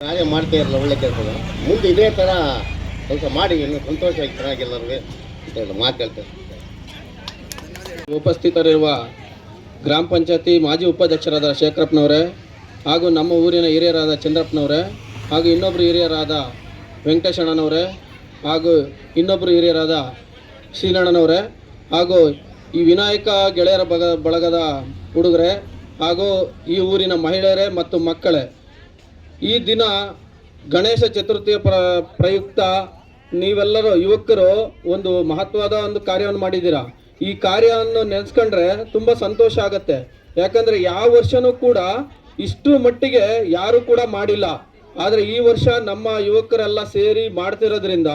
ಕಾರ್ಯ ಮಾಡ್ತಾ ಇರಲ್ಲ, ಒಳ್ಳೆ ಕೆಲಸದ ಮುಂದೆ ಇದೇ ಥರ ಕೆಲಸ ಮಾಡಿ ಇನ್ನು ಸಂತೋಷವಾಗಿ ಚೆನ್ನಾಗಿ ಎಲ್ಲರಿಗೆ ಅಂತ ಹೇಳಿ ಮಾತು ಹೇಳ್ತಾರೆ ಉಪಸ್ಥಿತರಿರುವ ಗ್ರಾಮ ಪಂಚಾಯತಿ ಮಾಜಿ ಉಪಾಧ್ಯಕ್ಷರಾದ ಶೇಖರಪ್ಪನವರೇ ಹಾಗೂ ನಮ್ಮ ಊರಿನ ಹಿರಿಯರಾದ ಚಂದ್ರಪ್ಪನವರೇ ಹಾಗೂ ಇನ್ನೊಬ್ಬರು ಹಿರಿಯರಾದ ವೆಂಕಟೇಶಣ್ಣನವರೇ ಹಾಗೂ ಇನ್ನೊಬ್ಬರು ಹಿರಿಯರಾದ ಶ್ರೀನಣ್ಣನವರೇ ಹಾಗೂ ಈ ವಿನಾಯಕ ಗೆಳೆಯರ ಬಗ ಬಳಗದ ಹುಡುಗರೇ ಹಾಗೂ ಈ ಊರಿನ ಮಹಿಳೆಯರೇ ಮತ್ತು ಮಕ್ಕಳೇ ಈ ದಿನ ಗಣೇಶ ಚತುರ್ಥಿಯ ಪ್ರ, ಪ್ರಯುಕ್ತ ನೀವೆಲ್ಲರೂ ಯುವಕರು ಒಂದು ಮಹತ್ವದ ಒಂದು ಕಾರ್ಯವನ್ನು ಮಾಡಿದ್ದೀರಾ. ಈ ಕಾರ್ಯವನ್ನು ನೆನೆಸ್ಕೊಂಡ್ರೆ ತುಂಬ ಸಂತೋಷ ಆಗತ್ತೆ. ಯಾಕಂದ್ರೆ ಯಾವ ವರ್ಷನೂ ಕೂಡ ಇಷ್ಟು ಮಟ್ಟಿಗೆ ಯಾರು ಕೂಡ ಮಾಡಿಲ್ಲ. ಆದರೆ ಈ ವರ್ಷ ನಮ್ಮ ಯುವಕರೆಲ್ಲ ಸೇರಿ ಮಾಡ್ತಿರೋದ್ರಿಂದ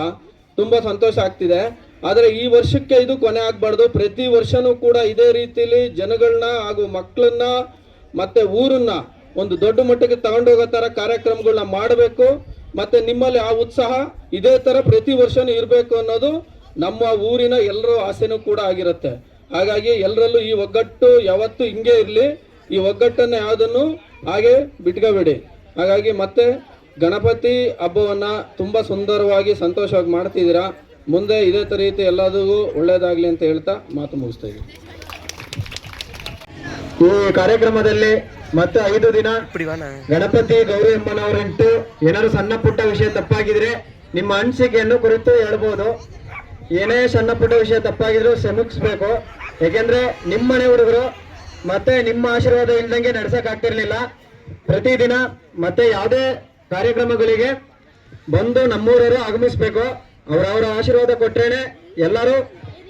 ತುಂಬ ಸಂತೋಷ ಆಗ್ತಿದೆ. ಆದರೆ ಈ ವರ್ಷಕ್ಕೆ ಇದು ಕೊನೆ ಆಗಬಾರ್ದು. ಪ್ರತಿ ವರ್ಷನೂ ಕೂಡ ಇದೇ ರೀತಿಲಿ ಜನಗಳನ್ನ ಹಾಗೂ ಮಕ್ಕಳನ್ನ ಮತ್ತೆ ಊರನ್ನ ಒಂದು ದೊಡ್ಡ ಮಟ್ಟಕ್ಕೆ ತಗೊಂಡೋಗೋ ಥರ ಕಾರ್ಯಕ್ರಮಗಳನ್ನ ಮಾಡಬೇಕು, ಮತ್ತೆ ನಿಮ್ಮಲ್ಲಿ ಆ ಉತ್ಸಾಹ ಇದೇ ಥರ ಪ್ರತಿ ವರ್ಷನೂ ಇರಬೇಕು ಅನ್ನೋದು ನಮ್ಮ ಊರಿನ ಎಲ್ಲರ ಆಸೆನೂ ಕೂಡ ಆಗಿರುತ್ತೆ. ಹಾಗಾಗಿ ಎಲ್ಲರಲ್ಲೂ ಈ ಒಗ್ಗಟ್ಟು ಯಾವತ್ತೂ ಹಿಂಗೆ ಇರಲಿ, ಈ ಒಗ್ಗಟ್ಟನ್ನು ಯಾವುದನ್ನು ಹಾಗೆ ಬಿಟ್ಕೋಬೇಡಿ. ಹಾಗಾಗಿ ಮತ್ತೆ ಗಣಪತಿ ಹಬ್ಬವನ್ನು ತುಂಬ ಸುಂದರವಾಗಿ ಸಂತೋಷವಾಗಿ ಮಾಡ್ತಿದ್ದೀರಾ? ಮುಂದೆ ಇದೇ ತರ ರೀತಿ ಎಲ್ಲದಕ್ಕೂ ಒಳ್ಳೆಯದಾಗಲಿ ಅಂತ ಹೇಳ್ತಾ ಮಾತು ಮುಗಿಸ್ತಾ ಇದ್ದೀನಿ. ಈ ಕಾರ್ಯಕ್ರಮದಲ್ಲಿ ಮತ್ತೆ ಐದು ದಿನ ಗಣಪತಿ ಗೌರಿ ಅಮ್ಮನವರಂಟು. ಏನಾದ್ರು ಸಣ್ಣ ಪುಟ್ಟ ವಿಷಯ ತಪ್ಪಾಗಿದ್ರೆ ನಿಮ್ಮ ಅನಿಸಿಕೆಯನ್ನು ಕುರಿತು ಹೇಳ್ಬೋದು. ಏನೇ ಸಣ್ಣ ಪುಟ್ಟ ವಿಷಯ ತಪ್ಪಾಗಿದ್ರು ಕ್ಷಮಿಸ್ಬೇಕು. ಯಾಕೆಂದ್ರೆ ನಿಮ್ಮ ಮನೆ ಹುಡುಗರು ಮತ್ತೆ ನಿಮ್ಮ ಆಶೀರ್ವಾದ ಇಲ್ದಂಗೆ ನಡ್ಸಕ್ ಆಗ್ತಿರ್ಲಿಲ್ಲ. ಪ್ರತಿದಿನ ಮತ್ತೆ ಯಾವುದೇ ಕಾರ್ಯಕ್ರಮಗಳಿಗೆ ಬಂದು ನಮ್ಮೂರವರು ಆಗಮಿಸ್ಬೇಕು. ಅವರವರ ಆಶೀರ್ವಾದ ಕೊಟ್ರೇನೆ ಎಲ್ಲರೂ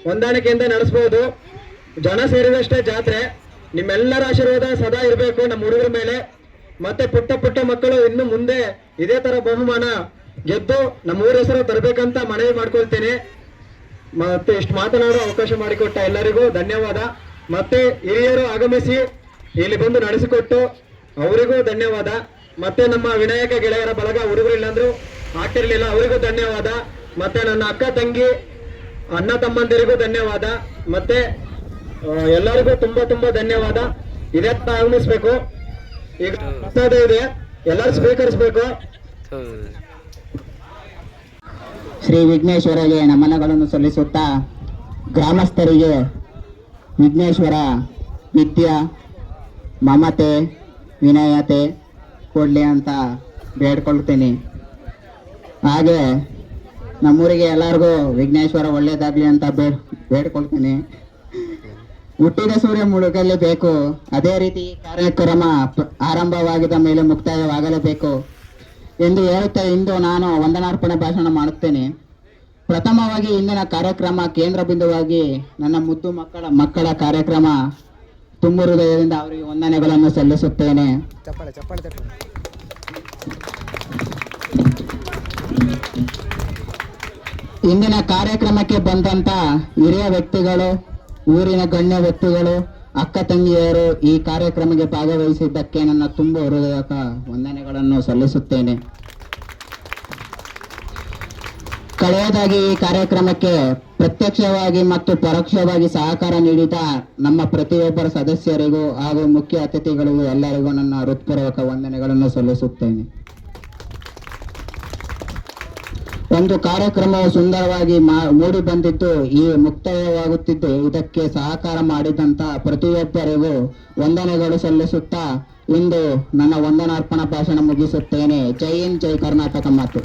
ಹೊಂದಾಣಿಕೆಯಿಂದ ನಡೆಸ್ಬೋದು. ಜನ ಸೇರಿದಷ್ಟೇ ಜಾತ್ರೆ. ನಿಮ್ಮೆಲ್ಲರ ಆಶೀರ್ವಾದ ಸದಾ ಇರಬೇಕು ನಮ್ಮ ಹುಡುಗರ ಮೇಲೆ. ಮತ್ತೆ ಪುಟ್ಟ ಪುಟ್ಟ ಮಕ್ಕಳು ಇನ್ನು ಮುಂದೆ ಇದೇ ತರ ಬಹುಮಾನ ಗೆದ್ದು ನಮ್ಮ ಊರ ಹೆಸರು ತರಬೇಕಂತ ಮನವಿ ಮಾಡ್ಕೊಳ್ತೇನೆ. ಮತ್ತೆ ಇಷ್ಟು ಮಾತನಾಡೋ ಅವಕಾಶ ಮಾಡಿಕೊಟ್ಟ ಎಲ್ಲರಿಗೂ ಧನ್ಯವಾದ. ಮತ್ತೆ ಹಿರಿಯರು ಆಗಮಿಸಿ ಇಲ್ಲಿ ಬಂದು ನಡೆಸಿಕೊಟ್ಟು ಅವರಿಗೂ ಧನ್ಯವಾದ. ಮತ್ತೆ ನಮ್ಮ ವಿನಾಯಕ ಗೆಳೆಯರ ಬಳಗ ಹುಡುಗರು ಇಲ್ಲಾಂದ್ರು ಆಗ್ತಿರ್ಲಿಲ್ಲ ಅವರಿಗೂ ಧನ್ಯವಾದ. ಮತ್ತೆ ನನ್ನ ಅಕ್ಕ ತಂಗಿ, ಅಣ್ಣ ತಮ್ಮಂದಿರಿಗೂ ಧನ್ಯವಾದ. ಮತ್ತೆ ಎಲ್ಲರಿಗೂ ತುಂಬಾ ತುಂಬಾ ಧನ್ಯವಾದ. ಇದೇ ತರ ಆಗಮಿಸ್ಬೇಕು ಈಗ ಇದೆ. ಎಲ್ಲರೂ ಸ್ವೀಕರಿಸ್ಬೇಕು. ಶ್ರೀ ವಿಘ್ನೇಶ್ವರಗೆ ನಮನಗಳನ್ನು ಸಲ್ಲಿಸುತ್ತಾ ಗ್ರಾಮಸ್ಥರಿಗೆ ವಿಘ್ನೇಶ್ವರ ನಿತ್ಯ ಮಮತೆ ವಿನಯತೆ ಕೊಡಲಿ ಅಂತ ಬೇಡ್ಕೊಳ್ತೀನಿ. ಹಾಗೆ ನಮ್ಮೂರಿಗೆ ಎಲ್ಲರಿಗೂ ವಿಘ್ನೇಶ್ವರ ಒಳ್ಳೇದಾಗ್ಲಿ ಅಂತ ಬೇಡ್ ಬೇಡ್ಕೊಳ್ತೀನಿ. ಹುಟ್ಟಿದ ಸೂರ್ಯ ಮುಳುಗಲೇಬೇಕು. ಅದೇ ರೀತಿ ಈ ಕಾರ್ಯಕ್ರಮ ಆರಂಭವಾಗಿದ ಮೇಲೆ ಮುಕ್ತಾಯವಾಗಲೇಬೇಕು ಎಂದು ಹೇಳುತ್ತಾ ಇಂದು ನಾನು ವಂದನಾರ್ಪಣೆ ಭಾಷಣ ಮಾಡುತ್ತೇನೆ. ಪ್ರಥಮವಾಗಿ ಇಂದಿನ ಕಾರ್ಯಕ್ರಮ ಕೇಂದ್ರ ಬಿಂದುವಾಗಿ ನನ್ನ ಮುದ್ದು ಮಕ್ಕಳ ಮಕ್ಕಳ ಕಾರ್ಯಕ್ರಮ. ತುಂಬ ಹೃದಯದಿಂದ ಅವರಿಗೆ ವಂದನೆಗಳನ್ನು ಸಲ್ಲಿಸುತ್ತೇನೆ. ಇಂದಿನ ಕಾರ್ಯಕ್ರಮಕ್ಕೆ ಬಂದಂತ ಹಿರಿಯ ವ್ಯಕ್ತಿಗಳು ಊರಿನ ಗಣ್ಯ ವ್ಯಕ್ತಿಗಳು, ಅಕ್ಕ ತಂಗಿಯರು ಈ ಕಾರ್ಯಕ್ರಮಕ್ಕೆ ಭಾಗವಹಿಸಿದ್ದಕ್ಕೆ ನನ್ನ ತುಂಬ ಹೃದಯಕ ವಂದನೆಗಳನ್ನು ಸಲ್ಲಿಸುತ್ತೇನೆ. ಕಳೆಯದಾಗಿ ಈ ಕಾರ್ಯಕ್ರಮಕ್ಕೆ ಪ್ರತ್ಯಕ್ಷವಾಗಿ ಮತ್ತು ಪರೋಕ್ಷವಾಗಿ ಸಹಕಾರ ನೀಡಿದ ನಮ್ಮ ಪ್ರತಿಯೊಬ್ಬರ ಸದಸ್ಯರಿಗೂ ಹಾಗೂ ಮುಖ್ಯ ಅತಿಥಿಗಳಿಗೂ ಎಲ್ಲರಿಗೂ ನನ್ನ ಹೃತ್ಪೂರ್ವಕ ವಂದನೆಗಳನ್ನು ಸಲ್ಲಿಸುತ್ತೇನೆ. ಒಂದು ಕಾರ್ಯಕ್ರಮವು ಸುಂದರವಾಗಿ ಮೂಡಿ ಬಂದಿದ್ದು ಈ ಮುಕ್ತಾಯವಾಗುತ್ತಿದ್ದು ಇದಕ್ಕೆ ಸಹಕಾರ ಮಾಡಿದಂತ ಪ್ರತಿಯೊಬ್ಬರಿಗೂ ವಂದನೆಗಳು ಸಲ್ಲಿಸುತ್ತಾ ಇಂದು ನನ್ನ ವಂದನಾರ್ಪಣಾ ಭಾಷಣ ಮುಗಿಸುತ್ತೇನೆ. ಜೈ ಹಿಂದ್, ಜೈ ಕರ್ನಾಟಕ ಮಾತು.